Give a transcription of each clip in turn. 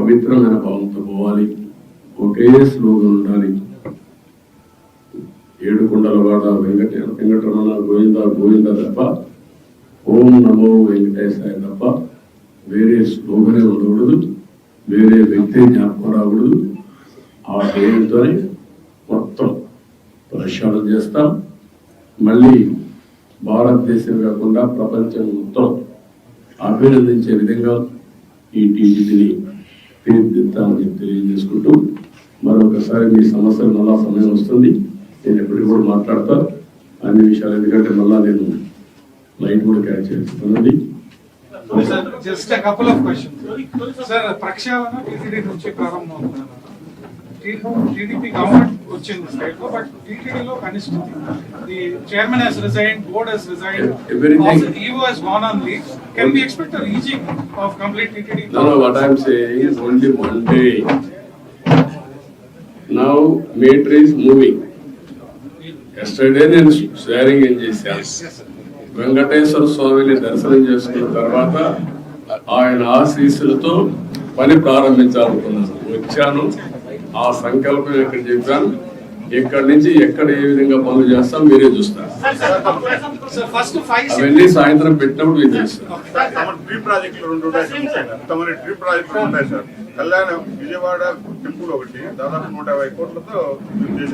పవిత్రమైన భావంతో పోవాలి. ఒకే స్లోగన్ ఉండాలి. ఏడు కొండలవాడ వెంకట వెంకటరమణ గోవింద గోవింద తప్ప ఓం నమో వెంకటేశాయ తప్ప వేరే స్లోగనే ఉండకూడదు. వేరే వ్యక్తి జ్ఞాపకం రాకూడదు. ఆ పేరుతోనే మొత్తం ప్రక్షాళన చేస్తాం. మళ్ళీ భారతదేశం కాకుండా ప్రపంచం మొత్తం అభినందించే విధంగా ఈ టీడీపీని తీర్చిదిద్దామని చెప్పి తెలియజేసుకుంటూ మరొకసారి మీ సమస్యలు మళ్ళా సమయం వస్తుంది. నేను ఎప్పటికి కూడా మాట్లాడతా. అన్ని విషయాలు ఎందుకంటే మళ్ళా నేను లైట్ కూడా క్యాచ్ చేస్తున్నానండి. Just couple of questions sir ప్రక్షాళన నుంచి ప్రారంభం టీడీపీ గవర్నమెంట్ వచ్చింది స్టేట్లో బట్ టీటీడీలో కనిస్తుంది the chairman has resign board has resign EO has gone on leave can be expect reaching of complete TTD No, no, what I'm saying is only one day. Now meter is moving. Yesterday నేను sharing ఏం చేశాను వెంకటేశ్వర స్వామిని దర్శనం చేసుకున్న తర్వాత ఆయన ఆశీస్సులతో పని ప్రారంభించాలనుకున్నాను. వచ్చాను. ఆ సంకల్పం ఇక్కడ చెప్పాను ఇక్కడి నుంచి ఎక్కడ ఏ విధంగా పనులు చేస్తాం మీరే చూస్తారు సార్ ఫస్ట్ ఫైవ్ అవన్నీ సాయంత్రం పెట్టినప్పుడు చేశారు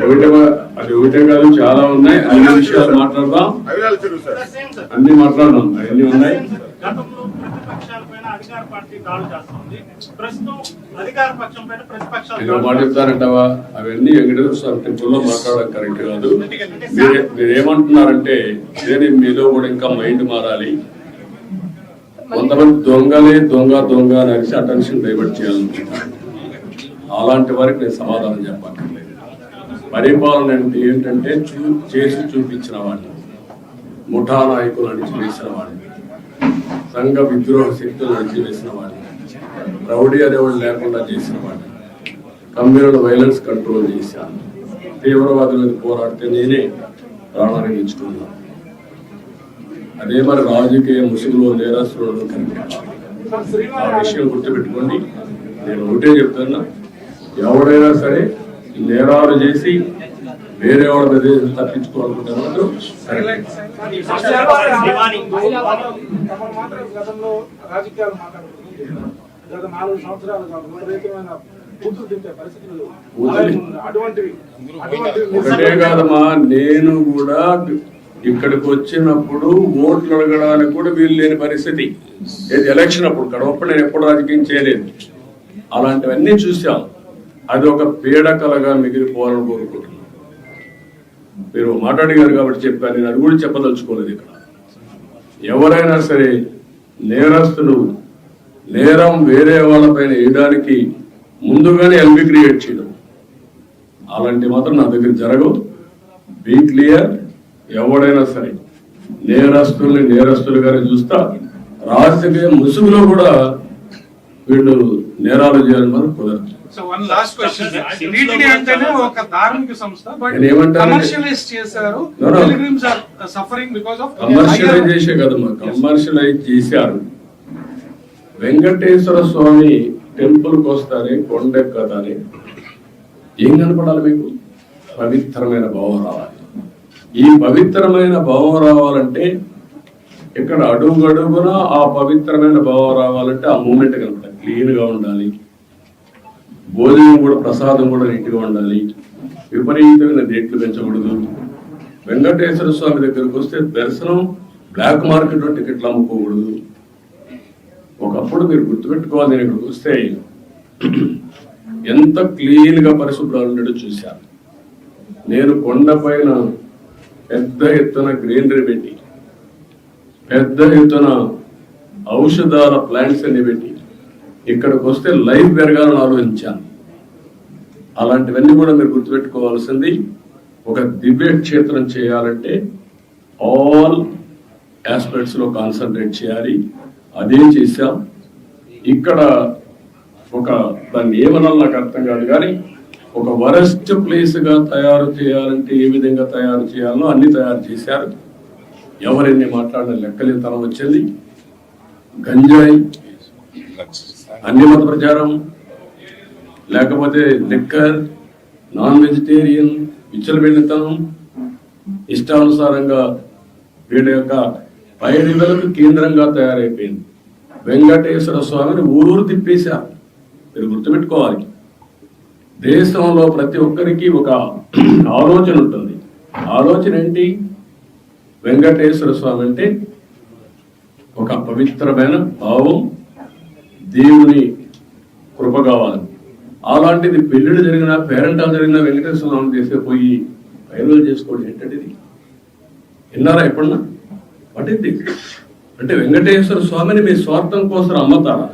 ఒకటే అది ఒకటే కాదు చాలా ఉన్నాయి అన్ని విషయాలు మాట్లాడదాం అన్ని మాట్లాడదాం అవన్నీ ఉన్నాయి అధికార పార్టీ దాడులు చేస్తుంది. ప్రస్తుతం అధికార పక్షం పైన ప్రతిపక్షాలు మాట చెప్తారంటావా? అవన్నీ వెంకటేశ్వర స్వామి టెంపుల్లో మాట్లాడడం కరెక్ట్ కాదు. మీరే మీరేమంటున్నారంటే నేను మీలో కూడా ఇంకా మైండ్ మారాలి. కొంతమంది దొంగలే దొంగ దొంగ అని అనేసి అటెన్షన్ డైవర్ట్ చేయాలనుకుంటున్నాను అలాంటి వారికి నేను సమాధానం చెప్పక్కర్లేదు. పరిపాలన అంటే ఏంటంటే చూ చేసి చూపించిన వాడిని. ముఠా నాయకులు అణిచివేసిన వాడిని. సంఘ విద్రోహ శక్తులు అణిచివేసిన వాడిని. రౌడీ అనేవాడు లేకుండా చేసిన వాడిని. కమ్యూనల్ వైలెన్స్ కంట్రోల్ చేశాను. తీవ్రవాదులకు పోరాడితే నేనే ప్రాణాన్ని ఇచ్చుకున్నాను అదే మరి రాజకీయ ముసుగులో నేరస్తులను కనిపించాలి ఆ విషయం గుర్తుపెట్టుకోండి. నేను ఒకటే చెప్తున్నా. ఎవడైనా సరే నేరాలు చేసి వేరే వాళ్ళ మీద గతంలో రాజకీయాలు గత నాలుగు సంవత్సరాలుగా విపరీతమైన అటువంటివి ఒకటే కాదమ్మా నేను కూడా ఇక్కడికి వచ్చినప్పుడు ఓట్లు అడగడానికి కూడా వీలు లేని పరిస్థితి. ఏది ఎలక్షన్ అప్పుడు కడవప్పుడు నేను ఎప్పుడు రాజకీయం చేయలేదు. అలాంటివన్నీ చూసాం అది ఒక పీడకలగా మిగిలిపోవాలని కోరుకుంటున్నాను మీరు మాట్లాడిగారు కాబట్టి చెప్పాను నేను అది కూడా చెప్పదలుచుకోలేదు ఇక్కడ. ఎవరైనా సరే నేరస్తులు నేరం వేరే వాళ్ళపైన వేయడానికి ముందుగానే ఎల్బి క్రియేట్ చేయడం. అలాంటి మాత్రం నా దగ్గర జరగవు. బీ క్లియర్ ఎవడైనా సరే నేరస్తుల్ని నేరస్తులుగానే చూస్తా. రాజకీయ ముసుగులో కూడా వీళ్ళు నేరాలు చేయాలని మనం కుదరదు. So one last question TTD అంటేనే ఒక ధార్మిక సంస్థ బట్ కమర్షియలైజ్ చేశారు. సఫరింగ్ బికాస్ ఆఫ్ కమర్షియలైజ్ చేసే కదమ్మా కమర్షియలైజ్ చేశారు వెంకటేశ్వర స్వామి టెంపుల్కి వస్తానే కొండెక్కతానే ఏం కనపడాలి మీకు? పవిత్రమైన భావం రావాలి. ఈ పవిత్రమైన భావం రావాలంటే ఇక్కడ అడుగడుగున ఆ పవిత్రమైన భావం రావాలంటే ఆ మూమెంట్ కనపడాలి. క్లీన్గా ఉండాలి. భోజనం కూడా ప్రసాదం కూడా నీట్గా ఉండాలి. విపరీతమైన రేట్లు పెంచకూడదు. వెంకటేశ్వర స్వామి దగ్గరకు వస్తే దర్శనం బ్లాక్ మార్కెట్లో టికెట్లు అమ్ముకోకూడదు. ఒకప్పుడు మీరు గుర్తుపెట్టుకోవాలి నేను ఇక్కడికి వస్తే ఎంత క్లీన్గా పరిశుభ్రాలు ఉండేటో చూశాను. నేను కొండపైన పెద్ద ఎత్తున గ్రీనరీ పెట్టి పెద్ద ఎత్తున ఔషధాల ప్లాంట్స్ అన్ని పెట్టి ఇక్కడికి వస్తే లైఫ్ పెరగాలని ఆలోచించాను. అలాంటివన్నీ కూడా మీరు గుర్తుపెట్టుకోవాల్సింది ఒక దివ్య క్షేత్రం చేయాలంటే ఆల్ ఆస్పెక్ట్స్లో కాన్సన్ట్రేట్ చేయాలి. అదే చేశాం. ఇక్కడ ఒక దాన్ని ఏమనాలి నాకు అర్థం కాదు కానీ ఒక వరస్ట్ ప్లేస్గా తయారు చేయాలంటే ఏ విధంగా తయారు చేయాలో అన్ని తయారు చేశారు. ఎవరెన్ని మాట్లాడిన లెక్కలేతనం వచ్చింది. గంజాయి అన్ని మత ప్రచారం లేకపోతే లిక్కర్ నాన్ వెజిటేరియన్ విచ్చలబెళ్ళితనం ఇష్టానుసారంగా వీటి యొక్క పైడిలకు కేంద్రంగా తయారైపోయింది. వెంకటేశ్వర స్వామిని ఊరూరు తిప్పేశా. మీరు గుర్తుపెట్టుకోవాలి. దేశంలో ప్రతి ఒక్కరికి ఒక ఆలోచన ఉంటుంది. ఆలోచన ఏంటి? వెంకటేశ్వర స్వామి అంటే ఒక పవిత్రమైన భావం దేవుని కృప కావాలి. అలాంటిది పెళ్ళిళ్ళు జరిగిన పేరెంటాలు జరిగిన వెంకటేశ్వర స్వామి పోయి వైరల్ చేసుకోవడం ఏంటంటే విన్నారా ఎప్పుడన్నా? వాట్ అంటే వెంకటేశ్వర స్వామిని మీ స్వార్థం కోసం అమ్మతారా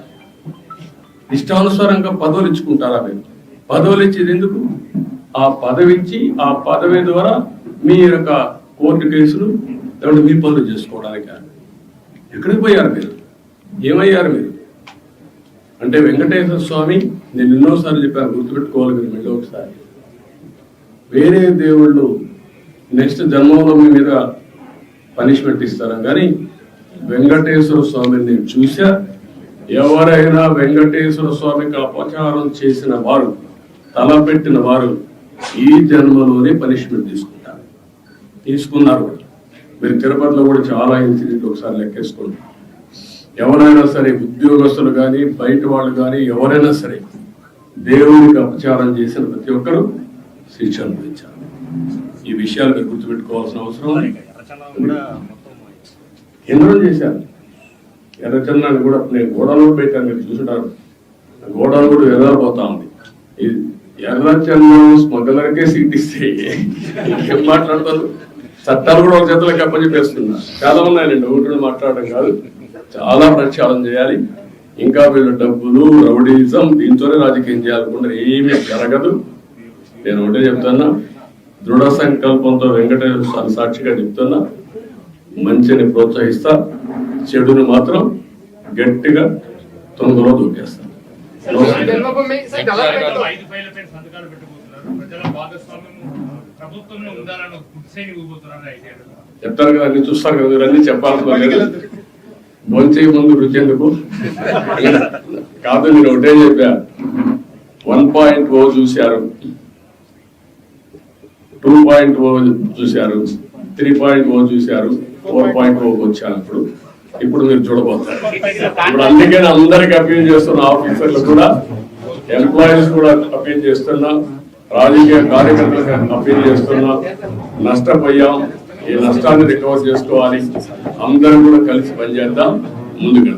ఇష్టానుసారంగా పదవులు ఇచ్చుకుంటారా మీరు? పదవులు ఇచ్చేది ఎందుకు? ఆ పదవి ఇచ్చి ఆ పదవి ద్వారా మీ యొక్క కోర్టు కేసులు లేకుంటే మీ పనులు చేసుకోవడానికి ఎక్కడికి పోయారు మీరు? ఏమయ్యారు మీరు? అంటే వెంకటేశ్వర స్వామి నేను ఎన్నోసార్లు చెప్పాను గుర్తుపెట్టుకోవాలి మీరు మళ్ళీ ఒకసారి. వేరే దేవుళ్ళు నెక్స్ట్ జన్మంలో మీ మీద పనిష్మెంట్ ఇస్తారా? కానీ వెంకటేశ్వర స్వామిని నేను చూసా ఎవరైనా వెంకటేశ్వర స్వామికి అపచారం చేసిన వారు తలపెట్టిన వారు ఈ జన్మలోనే పనిష్మెంట్ తీసుకుంటారు. తీసుకున్నారు కూడా. మీరు తిరుపతిలో కూడా చాలా ఇన్సిడెంట్ ఒకసారి లెక్కేసుకోండి. ఎవరైనా సరే ఉద్యోగస్తులు కానీ బయట వాళ్ళు కానీ ఎవరైనా సరే దేవునికి అపచారం చేసిన ప్రతి ఒక్కరూ శిక్ష అనుభవించాలి. ఈ విషయాలు మీరు గుర్తుపెట్టుకోవాల్సిన అవసరం ఉంది. ఎన్నో చేశారు. ఎర్రచందాన్ని కూడా నేను గోడలో పెట్టాను మీరు చూసుంటారు. గోడలు కూడా ఎర్రపోతా ఉంది. ఇది ఎర్రచందనం స్మగ్లర్కే సీట్ ఇస్తే ఏం మాట్లాడతారు? చట్టాలు కూడా ఒక చేతులకు అప్పచెప్పేస్తున్నా. చాలా ఉన్నాయండి ఒకటి మాట్లాడడం కాదు. చాలా ప్రక్షాళన చేయాలి. ఇంకా వీళ్ళు డబ్బులు రౌడీజం దీంతోనే రాజకీయం చేయాలనుకుంటారు ఏమీ జరగదు. నేను ఒకటే చెప్తున్నా. దృఢ సంకల్పంతో వెంకటేశ్వర స్వామి సాక్షిగా చెప్తున్నా. మంచిని ప్రోత్సహిస్తా. చెడుని మాత్రం గట్టిగా తొందరలో దూకేస్తా చెప్తారు కదా అన్ని చూస్తారు కదా మీరు అన్ని చెప్పాల్సిన భోంచే ముందు రుచి ఎందుకు కాదు నేను ఒకటే చెప్పా. వన్ పాయింట్ ఓ చూశారు. టూ పాయింట్ ఓ చూశారు. త్రీ పాయింట్ ఓ చూశారు. ఫోర్ పాయింట్ ఓ వచ్చాను ఇప్పుడు. ఇప్పుడు మీరు చూడబోతారు. ఇప్పుడు అందుకే అందరికి అప్పీల్ చేస్తున్న ఆఫీసర్లు కూడా ఎంప్లాయీస్ కూడా అప్పీల్ చేస్తున్నా రాజకీయ కార్యకర్తలకు అప్పీల్ చేస్తున్నా నష్టపోయాం. ఈ నష్టాన్ని రికవర్ చేసుకోవాలి. అందరం కూడా కలిసి పనిచేద్దాం. ముందుకు